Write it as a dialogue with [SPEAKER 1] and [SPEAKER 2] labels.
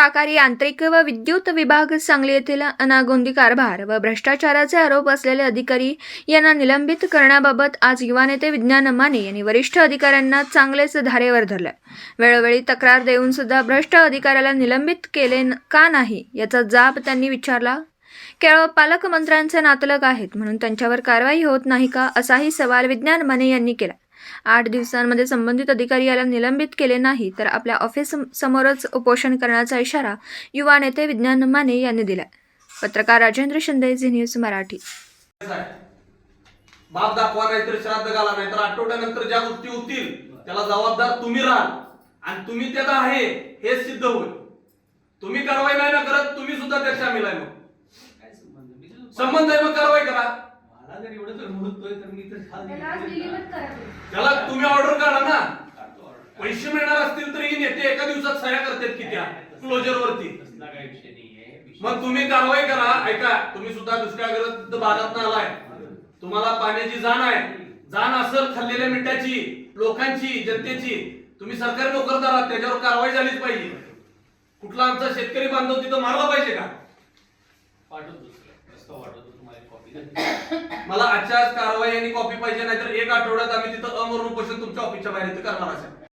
[SPEAKER 1] ताकारी यांत्रिक व विद्युत विभाग सांगली येथील अनागोंदी कारभार व भ्रष्टाचाराचे आरोप असलेले अधिकारी यांना निलंबित करण्याबाबत आज युवा नेते विज्ञान माने यांनी वरिष्ठ अधिकाऱ्यांना चांगलेच धारेवर धरले. वेळोवेळी तक्रार देऊन सुद्धा भ्रष्ट अधिकाऱ्याला निलंबित केले का नाही याचा जाब त्यांनी विचारला. केवळ पालकमंत्र्यांचे नातलग आहेत म्हणून त्यांच्यावर कारवाई होत नाही का असाही सवाल विज्ञान माने यांनी केला. आठ दिवसांमध्ये संबंधित अधिकारी याला निलंबित केले नाही तर आपल्या ऑफिस समोरच उपोषण करण्याचा इशारा युवा नेते विज्ञान माने यांनी दिला पत्रकार राजेंद्र शिंदे झी न्यूज मराठी.
[SPEAKER 2] बाप दाखवा नाहीतर श्राद्ध घाला नाहीतर आठवड्यानंतर ज्या गोष्टी होतील त्याला जबाबदार तुम्ही राहाल आणि तुम्ही त्याला आहे हे सिद्ध होईल. तुम्ही कारवाई नाही ना करत तुम्ही सुद्धा त्यात सामील आहे मग.
[SPEAKER 3] संबंध
[SPEAKER 2] आहे मग करा
[SPEAKER 3] मला जर एवढं तर म्हणतोय तर मी तर
[SPEAKER 4] त्याला आज करा तुम्ही.
[SPEAKER 2] त्याला तुम्ही ऑर्डर काढा ना.
[SPEAKER 3] काढतो order.
[SPEAKER 2] पैसे मिळणार असतील तर ही नेते एका दिवसात सह्या करतात की त्या क्लोजर वरती.
[SPEAKER 3] तसला काही विषय नाहीये. विषय-
[SPEAKER 2] मग तुम्ही कारवाई करा. ऐका तुम्ही सुद्धा दुष्काळग्रस्त भागात आलाय. तुम्हाला पाण्याची जाण आहे. जाण असेल खाल्लेल्या मिठाची लोकांची जनतेची. तुम्ही सरकारी नोकरदार आहात त्याच्यावर कारवाई झालीच पाहिजे. कुठला आमचा शेतकरी बांधव तिथं मारला पाहिजे का? मला आजच्या कारवाई आणि कॉपी पाहिजे नाहीतर एक आठवड्यात आम्ही तिथं अमरण उपोषण तुमच्या ऑफिसच्या बाहेर इथं करणार असेल.